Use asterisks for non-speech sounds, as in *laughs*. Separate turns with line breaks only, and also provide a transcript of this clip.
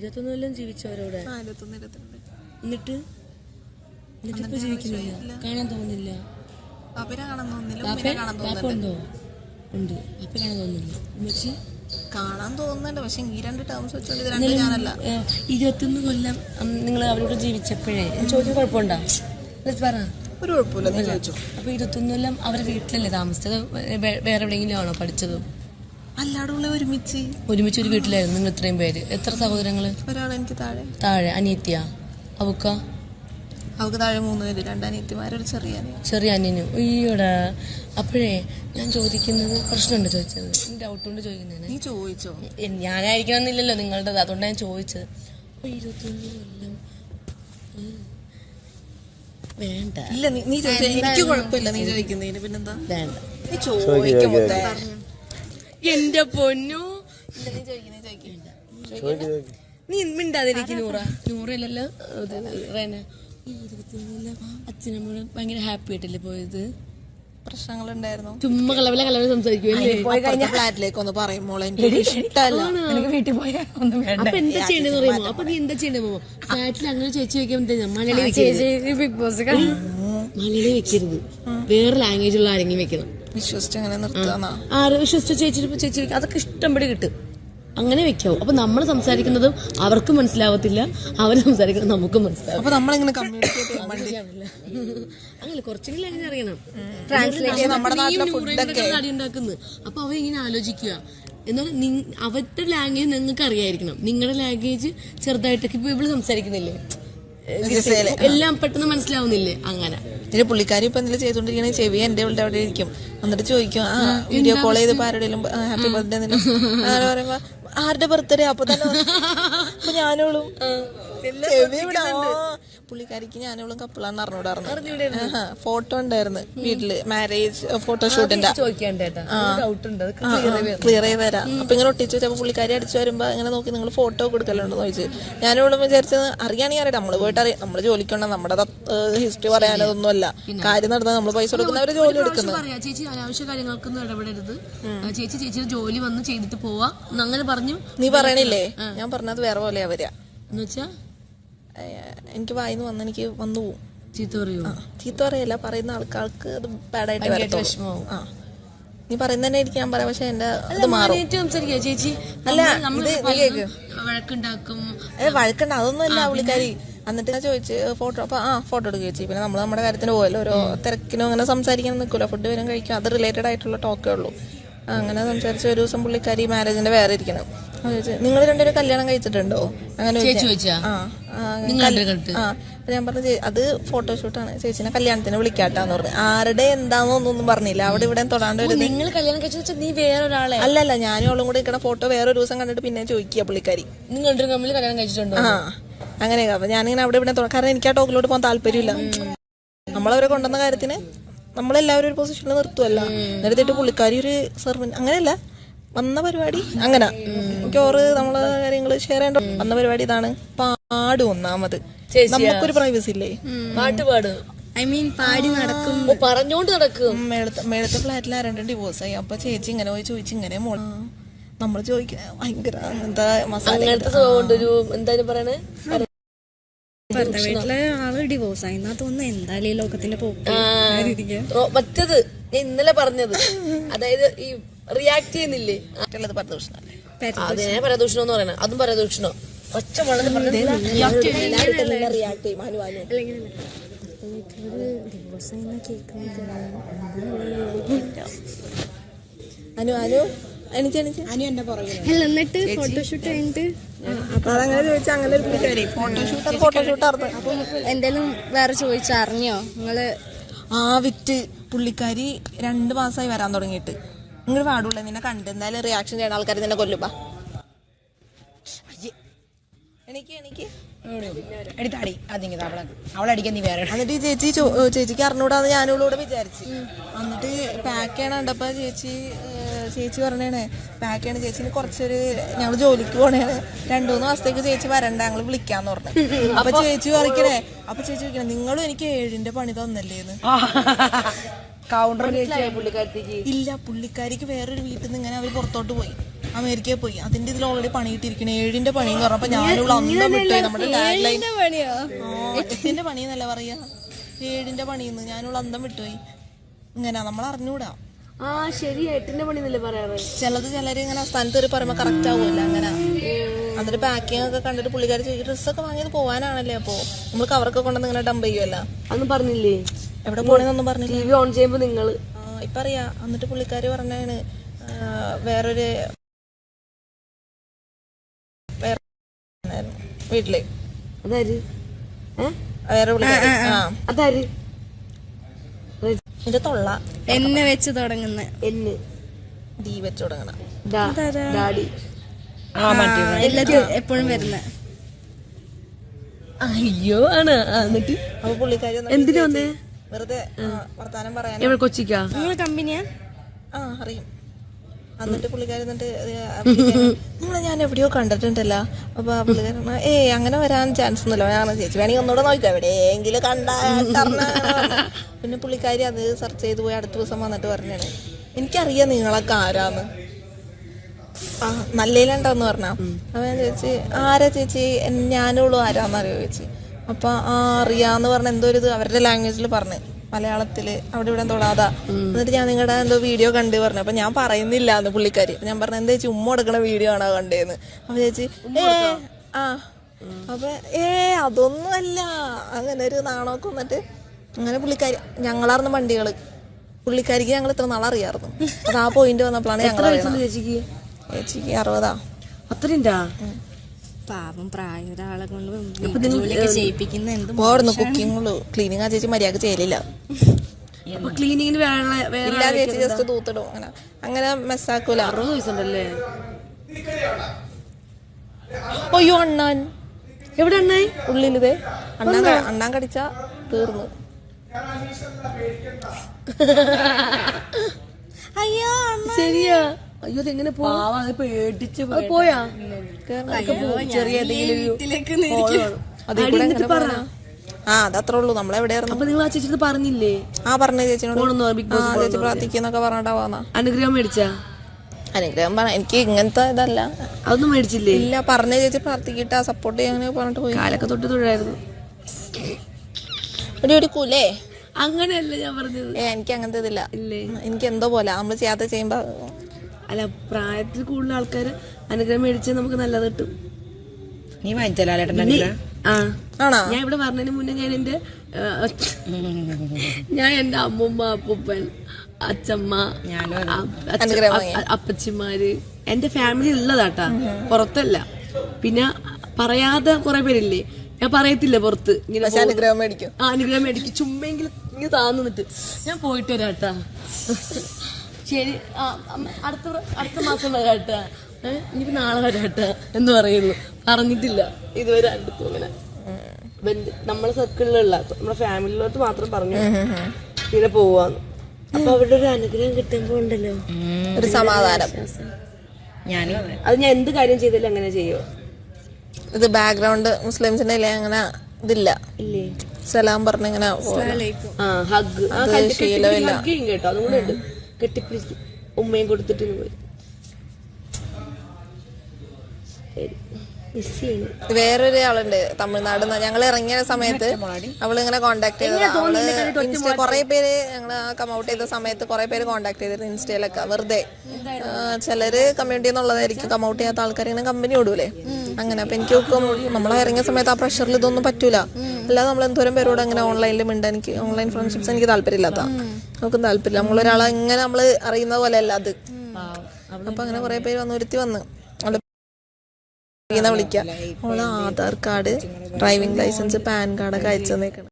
ഇരുപത്തൊന്ന് കൊല്ലം ജീവിച്ചവരോടെ
ഇരുപത്തൊന്ന് ഇരുപത്തിരണ്ട്.
എന്നിട്ട്? എന്നിട്ട് ഇപ്പൊ ജീവിക്കുന്നില്ല കാണാൻ തോന്നുന്നില്ല.
കാണാൻ തോന്നുന്നില്ല ഉമ്മിനെ കാണാൻ
പാപ്പ
തോന്നുന്നുണ്ട്
ഉണ്ടോ? ഉണ്ട്. പാപ്പ കാണാൻ തോന്നുന്നില്ല. ഉമ്മച്ചി?
കാണാൻ തോന്നുന്നുണ്ട് പക്ഷെ ഈ രണ്ട് ടേംസ് വെച്ചോണ്ട് ഇത് രണ്ടും ഞാനല്ല.
ഏഹ്, ഇരുപത്തൊന്ന് കൊല്ലം നിങ്ങൾ അവരോട് ജീവിച്ചപ്പോഴേ. ചോദിച്ചു കുഴപ്പമുണ്ടോ? എന്നിട്ട് പറ.
ഒരു കുഴപ്പമില്ല നീ ചോദിച്ചു.
അപ്പൊ ഇരുപത്തൊന്ന് കൊല്ലം അവരെ വീട്ടിലല്ലേ താമസിച്ചത്? വേ- വേറെ എവിടെയെങ്കിലും ആണോ പഠിച്ചത്?
അല്ലാടുള്ള ഒരുമിച്ച്.
ഒരുമിച്ച് ഒരു വീട്ടിലായിരുന്നു നിങ്ങൾ ഇത്രയും പേര്. എത്ര സഹോദരങ്ങൾ?
ഒരാൾ എനിക്ക് താഴെ.
താഴെ. അനിയത്തിയ? അവക്ക?
അവക്ക് താഴെ മൂന്ന് പേര്. രണ്ട് അനിയത്തിമാരൊരു ചെറിയ അനിയൻ.
ചെറിയ അനിയനും. അയ്യോടാ. അപ്പോഴേ ഞാൻ ചോദിക്കുന്നത് പ്രശ്നമുണ്ട് ചോദിച്ചത്. ഡൗട്ട് കൊണ്ട് ചോദിക്കുന്നതാണ്
നീ ചോദിച്ചോ?
ഞാനായിരിക്കണമെന്നില്ലല്ലോ നിങ്ങളുടേത് അതുകൊണ്ടാണ് ഞാൻ ചോദിച്ചത്. അപ്പൊ ഇരുപത്തൊന്ന് കൊല്ലം. വേണ്ട.
ഇല്ല നീ നീ ചോദിച്ചോ. എനിക്ക് കുഴപ്പമില്ല നീ ചോദിക്കുന്നതിന്. പിന്നെന്താ?
വേണ്ട.
നീ ചോദിക്കും.
എന്റെ പൊന്നു.
നീ
മിണ്ടാതിരിക്കും നൂറ. നൂറല്ലല്ലോ? റേന. ഈ അച്ഛനമ്മോട് ഭയങ്കര ഹാപ്പി ആയിട്ടല്ലേ പോയത്?
പ്രശ്നങ്ങളുണ്ടായിരുന്നു.
ചുമ്മാ കലവല കലവല സംസാരിക്കും
പോയി കഴിഞ്ഞ ഫ്ലാറ്റിലേക്ക് ഒന്ന് പറയും മോളെ എനിക്ക് ഇഷ്ടമല്ല എനിക്ക് വീട്ടിൽ പോയാൽ ഒന്നും വേണ്ട.
അപ്പൊ എന്താ ചെയ്യണ്ടെന്ന് പറയുമോ? അപ്പൊ നീ എന്താ ചെയ്യണ്ടേ ഫ്ലാറ്റിൽ അങ്ങനെ ചേച്ചി വെക്കാൻ മലയാളി
ബിഗ് ബോസ്
മലയാളി വെക്കരുത്. വേറെ ലാംഗ്വേജ് ഉള്ള ആരെങ്കിലും വെക്കണം.
വിശ്വസിച്ച് അങ്ങനെ നിർത്താന്നാ.
ആര് വിശ്വസിച്ച ചേച്ചി ചേച്ചി അതൊക്കെ ഇഷ്ടം പോലെ കിട്ടും. അങ്ങനെ വെക്കാവും. അപ്പൊ നമ്മൾ സംസാരിക്കുന്നതും അവർക്ക് മനസ്സിലാവത്തില്ല അവർ സംസാരിക്കുന്നത് നമുക്കും മനസ്സിലാവും
അപ്പൊ നമ്മളിങ്ങനെ കമ്മ്യൂണിക്കേറ്റ് ചെയ്യാൻ വേണ്ടി?
അങ്ങനെ കുറച്ചെങ്കിലും അങ്ങനെ അറിയണം.
ട്രാൻസ്ലേറ്റ് ചെയ്യാൻ നമ്മുടെ നാട്ടിലെ
നീയും
ഫുഡൊക്കെ
നൂറേയും കൂടെ ഉണ്ടാക്കുന്നത് അപ്പൊ അവ ഇങ്ങനെ ആലോചിക്കുക. എന്നാൽ അവരുടെ ലാംഗ്വേജ് നിങ്ങൾക്ക് അറിയായിരിക്കണം. നിങ്ങളുടെ ലാംഗ്വേജ് ചെറുതായിട്ടൊക്കെ ഇപ്പൊ ഇവൾ സംസാരിക്കുന്നില്ലേ. എല്ലാം പെട്ടെന്ന് മനസ്സിലാവുന്നില്ലേ? അങ്ങനെ.
ഇതിന് പുള്ളിക്കാരി ഇപ്പൊ എന്തെങ്കിലും ചെയ്തോണ്ടിരിക്കണേ ചെവി എന്റെ ഇവിടെ അവിടെ ഇരിക്കും. എന്നിട്ട് ചോദിക്കും ആ വീഡിയോ കോൾ ചെയ്ത് ആരുടെയും ഹാപ്പി ബർത്ത്ഡേ അങ്ങനെ പറയുമ്പോ ആരുടെ ബർത്ത്ഡേ അപ്പൊ തന്നെ *laughs* അപ്പൊ ഞാനോളും. ചെവി ഇവിടെ പുള്ളിക്കാരിക്ക് ഞാനോളും കപ്പിളാന്ന് അറിഞ്ഞൂടായിരുന്നു. ഫോട്ടോ ഉണ്ടായിരുന്നു വീട്ടിൽ മാരേജ് ഫോട്ടോഷൂട്ടിന്റെ ക്ലിയർ ചെയ്ത് തരാം. അപ്പൊ ഇങ്ങനെ ഒട്ടിച്ചു വെച്ചപ്പോ പുള്ളിക്കാരി അടിച്ചു വരുമ്പോ ഇങ്ങനെ നോക്കി നിങ്ങൾ ഫോട്ടോ കൊടുക്കലുണ്ടോ ചോദിച്ചു. ഞാനിവിടെ വിചാരിച്ചത് അറിയാണെങ്കിൽ അറിയാം നമ്മൾ പോയിട്ട് അറിയാം നമ്മൾ ജോലിക്കൊണ്ട നമ്മുടെ ഹിസ്റ്ററി പറയാനതൊന്നുമല്ല. കാര്യം നടന്നാൽ നമ്മൾ പൈസ കൊടുക്കുന്നവര് ജോലി എടുക്കുന്നത്.
പറയാ ചേച്ചി അനാവശ്യ കാര്യങ്ങൾക്കൊന്നും ഇടപെടരുത്. ചേച്ചി ചേച്ചിയുടെ ജോലി വന്ന് ചെയ്തിട്ട് പോവാ. അങ്ങനെ പറഞ്ഞു.
നീ പറയണില്ലേ? ഞാൻ പറഞ്ഞത് വേറെ പോലെയാ വരിക.
എന്ന് വെച്ചാ
ഏഹ് എനിക്ക് വായിന്ന് വന്ന് എനിക്ക് വന്നു പോവും.
ചീത്ത പറയൂ?
ആ, ചീത്ത പറയല്ല. പറയുന്ന ആൾക്കാർക്ക് അത് ബാഡായിട്ട് വരത്തുള്ളൂ. ആ. നീ പറയുന്ന തന്നെ ഇരിക്കാൻ ഞാൻ പറയാം പക്ഷെ എന്റെ അത് മാറും.
ചേച്ചി
അല്ല.
വഴക്കുണ്ടാക്കും.
വഴക്കണ്ട. അതൊന്നും അല്ല പുള്ളിക്കാരി. എന്നിട്ട് ഞാൻ ചോദിച്ചു ഫോട്ടോ അപ്പൊ ആ ഫോട്ടോ എടുക്കുക ചേച്ചി. പിന്നെ നമ്മൾ നമ്മുടെ കാര്യത്തിന് പോയല്ലോ ഓരോ തിരക്കിനും അങ്ങനെ സംസാരിക്കാൻ നിൽക്കില്ല ഫുഡ് വരും കഴിക്കും. അത് റിലേറ്റഡ് ആയിട്ടുള്ള ടോക്കേ ഉള്ളൂ. അങ്ങനെ സംസാരിച്ച ഒരു ദിവസം പുള്ളിക്കാരി മാരേജിന്റെ വേറെ ഇരിക്കണം. നിങ്ങൾ രണ്ടുപേരും കല്യാണം കഴിച്ചിട്ടുണ്ടോ? അങ്ങനെ ചോദിച്ചാ. ആ അപ്പൊ ഞാൻ പറഞ്ഞു അത് ഫോട്ടോഷൂട്ടാണ് ചേച്ചിനെ കല്യാണത്തിന് വിളിക്കാട്ടാന്ന് പറഞ്ഞു. ആരുടെ എന്താന്നൊന്നും പറഞ്ഞില്ല. അവിടെ ഇവിടെ തൊടാണ്ട്
നിങ്ങൾ കല്യാണം കഴിച്ചു നീ വേറൊരാളെ?
അല്ലല്ല ഞാനും അവളും കൂടെ നിൽക്കണ ഫോട്ടോ വേറെ ഒരു ദിവസം കണ്ടിട്ട് പിന്നെ ചോദിക്കുക പുള്ളിക്കാരി.
നിങ്ങൾ തമ്മിൽ കല്യാണം കഴിച്ചിട്ടുണ്ടോ?
ആ അങ്ങനെയൊക്കെ. അപ്പൊ ഞാനിങ്ങനെ അവിടെ ഇവിടെ കാരണം എനിക്ക് ആ ടോക്കിലോട്ട് പോകാൻ താല്പര്യമില്ല. നമ്മളവരെ കൊണ്ടുവന്ന കാര്യത്തിന് നമ്മളെല്ലാവരും ഒരു പൊസിഷനിൽ നിർത്തുമല്ല നേരത്തെ പുള്ളിക്കാരി ഒരു സെർവൻ അങ്ങനെയല്ല. വന്ന പരിപാടി? അങ്ങനെ. മിക്കവാറ് നമ്മളെ കാര്യങ്ങൾ ഷെയർ ചെയ്യേണ്ട വന്ന പരിപാടി ഇതാണ്. പാടും ഒന്നാമത്. നമുക്കൊരു പ്രൈവസി ഇല്ലേ?
പാട്ട് പാടും
ഐ മീൻ പാടി നടക്കും.
പറഞ്ഞോണ്ട് നടക്കും.
മേളത്തെ മേളത്തെ ഫ്ലാറ്റിൽ ആരണ്ടും ഡിവോഴ്സ് ആയി. അപ്പൊ ചേച്ചി ഇങ്ങനെ പോയി ചോദിച്ചു ഇങ്ങനെ മോൾ നമ്മൾ ചോദിക്ക ഭയങ്കര എന്താ മസാല
ഒരു എന്തായാലും പറയണേ?
വീട്ടിലെ ആൾ ഡിവോഴ്സ് ആയി. എന്നാ തോന്നുന്നു എന്തായാലും ഈ ലോകത്തിന്റെ പോക്ക്.
മറ്റത് ഞാൻ ഇന്നലെ പറഞ്ഞത്. *laughs* അതായത് ഈ റിയാക്ട് ചെയ്യുന്നില്ലേ?
മറ്റുള്ളത് പരദൂഷണം.
അതിനെ പരദൂഷണം എന്ന് പറയണ. അതും പരദൂഷണോ? ഒച്ച വളരെ റിയാക്ട് ചെയ്യും അനു അനു?
അനു അനു
എന്നിട്ട് ഫോട്ടോഷൂട്ട് കഴിഞ്ഞിട്ട്? എന്തേലും വേറെ ചോദിച്ചറിഞ്ഞോ? നിങ്ങൾ
ആ വിറ്റ് പുള്ളിക്കാരി രണ്ട് മാസമായി വരാൻ തുടങ്ങിയിട്ട്. നിങ്ങൾ പാടുള്ള നിന്നെ കണ്ട്. എന്തായാലും റിയാക്ഷൻ ചെയ്യുന്ന ആൾക്കാർ നിന്നെ കൊല്ലുമ്പ എനിക്ക് എനിക്ക്
എടുത്താടി അതിങ്ങനെ അവളെ അവളടിക്കാൻ നീ വേറെ
എന്നിട്ട് ഈ ചേച്ചി ചേച്ചിക്ക് അറിഞ്ഞൂടാന്ന് ഞാനോളൂടെ വിചാരിച്ചു. എന്നിട്ട് പാക്ക് ചെയ്യണ കണ്ടപ്പോ ചേച്ചി ചേച്ചി പറഞ്ഞേണേ പാക്ക് ചെയ്യണ ചേച്ചിന് കുറച്ചൊരു ഞങ്ങൾ ജോലിക്ക് പോണേണ്. രണ്ടു മൂന്ന് മാസത്തേക്ക് ചേച്ചി വരണ്ട ഞങ്ങൾ വിളിക്കാന്ന് പറഞ്ഞു. അപ്പൊ ചേച്ചി പറിക്കണേ അപ്പൊ ചേച്ചി വിളിക്കണേ നിങ്ങളും എനിക്ക് ഏഴിന്റെ പണി തന്നല്ലേന്ന്?
കൗണ്ടർ
ഇല്ല പുള്ളിക്കാരിക്ക് വേറൊരു വീട്ടിൽ നിന്ന് ഇങ്ങനെ അവർ പുറത്തോട്ട് പോയി. അമേരിക്കയിൽ പോയി. അതിന്റെ ഇതിൽ ഓൾറെഡി പണി കിട്ടിയിരിക്കണേ ഏഴിന്റെ പണി എന്ന് പറഞ്ഞപ്പോ ഞാനിവിടെ അന്ന് വിട്ടുപോയി നമ്മുടെ ടാഗ് ലൈൻ എട്ടിന്റെ പണി എന്നല്ല പറയാ? ഏഴിന്റെ പണിന്ന് ഞാനിവിടെ അന്തം വിട്ടുപോയി ഇങ്ങനെ നമ്മൾ അറിഞ്ഞൂടാ
ആ ശരി എട്ടിന്റെ പണി എന്നല്ലേ പറയാറ്?
ചിലത് ചിലര് ഇങ്ങനെ സ്ഥാനത്ത് ഒരു പറയുമ്പോ കറക്റ്റ് ആവുമല്ലോ അങ്ങനെ. എന്നിട്ട് പാക്കിംഗ് ഒക്കെ കണ്ടിട്ട് പുള്ളിക്കാരി ഡ്രസ്സൊക്കെ വാങ്ങിയത് പോവാനാണല്ലേ അപ്പോ? നമ്മൾ കവറൊക്കെ കൊണ്ടുവന്ന് ഇങ്ങനെ ഡംപ് ചെയ്യുമല്ലോ
അന്ന് പറഞ്ഞില്ലേ?
എവിടെ പോണെന്നൊന്നും പറഞ്ഞില്ല.
ടി വി ഓൺ ചെയ്യുമ്പോ നിങ്ങൾ.
ആ, ഇപ്പൊ അറിയാ എന്നിട്ട് പുള്ളിക്കാരി പറഞ്ഞാണ് വേറൊരു വേറെ വീട്ടിൽ.
അതാര്?
വേറെ പുള്ളിക്കാരി ആ
അതാര്?
എന്റെ തൊള്ള.
എന്നെ വെച്ച് തുടങ്ങുന്ന.
എന്ന്.
ഡി വെച്ച് തുടങ്ങണ.
ഡാ- ഡാഡി.
എല്ലാത്തും എപ്പോഴും വരുന്ന.
അയ്യോ ആണ്. ആ, എന്നിട്ട്?
അപ്പൊ പുള്ളിക്കാരി
എന്തിനു വന്നേ?
വെറുതെ ആ, വർത്താനം പറയാൻ
എവിടെ കൊച്ചിക്കാ?
നിങ്ങൾ കമ്പനിയാ?
ആ അറിയും. എന്നിട്ട് പുള്ളിക്കാരി എന്നിട്ട് നിങ്ങളെ ഞാൻ എവിടെയോ കണ്ടിട്ടുണ്ടല്ലോ. അപ്പൊ ആ പുള്ളിക്കാരൻ ഏ അങ്ങനെ വരാൻ ചാൻസ് ഒന്നുമില്ല. ഞാൻ ചേച്ചി വേണമെങ്കിൽ ഒന്നുകൂടെ നോക്കാം എവിടെയെങ്കിലും കണ്ടാ പിന്നെ പുള്ളിക്കാരി അത് സെർച്ച് ചെയ്ത് പോയി അടുത്ത ദിവസം വന്നിട്ട് പറഞ്ഞാണ് എനിക്കറിയാം നിങ്ങളൊക്കെ ആരാന്ന്. ആ നല്ലയിലുണ്ടെന്ന് പറഞ്ഞാ. അപ്പൊ ഞാൻ ചേച്ചി ആരാ ചേച്ചി? ഞാനുള്ളൂ ആരാന്നറിയോ? ചേച്ചി അപ്പൊ ആ അറിയാന്ന് പറഞ്ഞ എന്തോ ഒരു ഇത് അവരുടെ ലാംഗ്വേജിൽ പറഞ്ഞു. മലയാളത്തിൽ അവിടെ ഇവിടെ തൊടാതാ. എന്നിട്ട് ഞാൻ നിങ്ങളുടെ എന്തോ വീഡിയോ കണ്ട് പറഞ്ഞു. അപ്പൊ ഞാൻ പറയുന്നില്ല എന്ന് പുള്ളിക്കാരി. ഞാൻ പറഞ്ഞു എന്താ ചേച്ചി ഉമ്മ കൊടുക്കണ വീഡിയോ ആണോ കണ്ടേന്ന്? അപ്പൊ ചേച്ചി ഏ ആ. അപ്പൊ ഏ അതൊന്നും അല്ല അങ്ങനെ ഒരു നാണമൊക്കെ വന്നിട്ട് അങ്ങനെ പുള്ളിക്കാരി ഞങ്ങളായിരുന്നു വണ്ടികൾ. പുള്ളിക്കാരിക്ക് ഞങ്ങൾ ഇത്ര നാളെ നാളറിയായിരുന്നു അത് ആ പോയിന്റ് വന്നപ്പോഴാണ് ഞങ്ങൾ
ചേച്ചിക്ക്?
ചേച്ചിക്ക് അറുപതാ.
അത്രയുണ്ടാ?
പാവം പ്രായ ഒരാളെ കൊണ്ട് വീട്ടുജോലിയൊക്കെ ചെയ്യിപ്പിക്കുന്ന എന്ത്
പോടുന്നു കുക്കിങ്ങുള്ളൂ ക്ലീനിങ് ആ ചേച്ചി മര്യാദയ്ക്ക് ചെയ്യലില്ല.
ക്ലീനിങ്ങിന് വേറെ വേറെ
ഇല്ല ചേച്ചി ജസ്റ്റ് തൂത്തിടും. അങ്ങനെ അങ്ങനെ മെസ്സാക്കൂല
അറുപത് വയസ്സുണ്ടല്ലേ?
അയ്യോ അണ്ണാൻ.
എവിടെ അണ്ണായി
ഉള്ളിലിതേ. അണ്ണാൻ ക- അണ്ണാൻ കടിച്ച തീർന്നു.
അയ്യോ
ശരിയാ? അയ്യോ അതെങ്ങനെ പേടിച്ച് പോയാ? ചെറിയ?
ആ അതത്രേ ഉള്ളൂ. നമ്മളെവിടെയായിരുന്നു?
അപ്പൊ നിങ്ങൾ ആ ചേച്ചിട്ട് പറഞ്ഞില്ലേ?
ആ പറഞ്ഞ ചേച്ചിനോട്.
ബിഗ് ബോസ്
ചേച്ചി പ്രാർത്ഥിക്കുന്നൊക്കെ പറഞ്ഞിട്ടാ പോന്നാ
അനുഗ്രഹം മേടിച്ചാ?
അനുഗ്രഹം പറഞ്ഞ എനിക്ക് ഇങ്ങനത്തെ ഇതല്ല.
അതൊന്നും മേടിച്ചില്ലേ?
ഇല്ല പറഞ്ഞ ചേച്ചി പ്രാർത്ഥിക്കിട്ടാ. സപ്പോർട്ട് ചെയ്യാൻ പറഞ്ഞിട്ട് പോയി.
കാലൊക്കെ തൊട്ട് തൊഴായിരുന്നു.
ഒരു ഒരു കുലേ.
അങ്ങനെയല്ല ഞാൻ പറഞ്ഞത്.
എനിക്ക് അങ്ങനത്തെ ഇതില്ല. എനിക്ക് എന്തോ പോലെ. നമ്മൾ ചെയ്യാത്ത ചെയ്യുമ്പോ
അല്ല പ്രായത്തിൽ കൂടുതൽ ആൾക്കാര് അനുഗ്രഹം മേടിച്ചാൽ നമുക്ക് നല്ലത് കിട്ടും.
നീ വാങ്ങിച്ചല്ലോ ലേട്ടൻ
ആ.
ആണോ?
ഞാൻ ഇവിടെ പറഞ്ഞതിന് മുന്നേ ഞാൻ എന്റെ ഞാൻ എന്റെ അമ്മുമ്മ അപ്പൂപ്പൻ അച്ചമ്മ
ഞാനും
അ- അച്ഛ-
അനുഗ്രഹം
അ- അ- അപ്പച്ചിമാര് എന്റെ ഫാമിലി ഉള്ളതാട്ടാ. പുറത്തല്ല. പിന്നെ പറയാതെ കുറെ പേരില്ലേ? ഞാൻ പറയത്തില്ല പുറത്ത്. ഇങ്ങനെ
അനുഗ്രഹം മേടിക്കും.
ആ അനുഗ്രഹം മേടിക്കും. ചുമ്മെങ്കിലും ഇങ്ങനെ താന്നിട്ട് ഞാൻ പോയിട്ട് വരാട്ടാ. ശരി അടുത്ത അടുത്ത മാസം വരെ ഏഹ് ഇനിയിപ്പോ നാളെ വരാട്ടാ എന്ന് പറയുന്നു. പറഞ്ഞിട്ടില്ല. ഇതുവരെ അടുത്തു അങ്ങനെ നമ്മളെ സർക്കിളിലുള്ള നമ്മുടെ ഫാമിലിയിലോട്ട് മാത്രം പറഞ്ഞു ഇങ്ങനെ പോവാന്ന്. അപ്പൊ അവരുടെ ഒരു അനുഗ്രഹം കിട്ടുമ്പോ ഉണ്ടല്ലോ.
ഒരു സമാധാനം.
ഞാനും അതെ
ഞാൻ എന്ത് കാര്യം ചെയ്താലും അങ്ങനെ ചെയ്യോ
ഇത് ബാക്ക്ഗ്രൗണ്ട് മുസ്ലിംസിന്റെ അങ്ങനെ ഇതില്ല.
ഇല്ലേ?
സലാം
പറഞ്ഞിങ്ങനെ ഹഗ് ശീലമില്ല. കേട്ടോ. അതും കൂടെ ഉണ്ട് കെട്ടിപ്പിടിക്കും ഉമ്മയും കൊടുത്തിട്ട് പോയി. മിസ്
വേറൊരു ആളുണ്ട് തമിഴ്നാട് ഞങ്ങൾ ഇറങ്ങിയ സമയത്ത് അവളിങ്ങനെ കോണ്ടാക്ട് ചെയ്തത് അവൾ ഇൻസ്റ്റ കുറെ പേര് ഞങ്ങൾ കം ഔട്ട് ചെയ്ത സമയത്ത് കുറെ പേര് കോണ്ടാക്ട് ചെയ്തിരുന്നു ഇൻസ്റ്റയിലൊക്കെ. വെറുതെ. ചിലര് കമ്മ്യൂണിറ്റി എന്നുള്ളതായിരിക്കും കം ഔട്ട് ചെയ്യാത്ത ആൾക്കാർ ഇങ്ങനെ കമ്പനി ഓടൂലേ അങ്ങനെ. അപ്പൊ എനിക്ക് ഒക്കെ നമ്മൾ ഇറങ്ങിയ സമയത്ത് ആ പ്രഷറിൽ ഇതൊന്നും പറ്റൂല. അല്ലാതെ നമ്മൾ എന്തോരം പേരോട് അങ്ങനെ ഓൺലൈനിൽ മിണ്ടാൻ എനിക്ക് ഓൺലൈൻ ഫ്രണ്ട്ഷിപ്സ് എനിക്ക് താല്പര്യമില്ലാത്ത. നമുക്കും താല്പര്യമില്ല. നമ്മളൊരാളെ ഇങ്ങനെ നമ്മൾ അറിയുന്ന പോലെ അല്ല അത്. അപ്പൊ അങ്ങനെ കുറെ പേര് വന്ന് ഒരുത്തി വന്ന്. വിളിക്കാം? അവൾ Aadhaar card driving licence PAN കാർഡൊക്കെ അയച്ചു തന്നേക്കണം.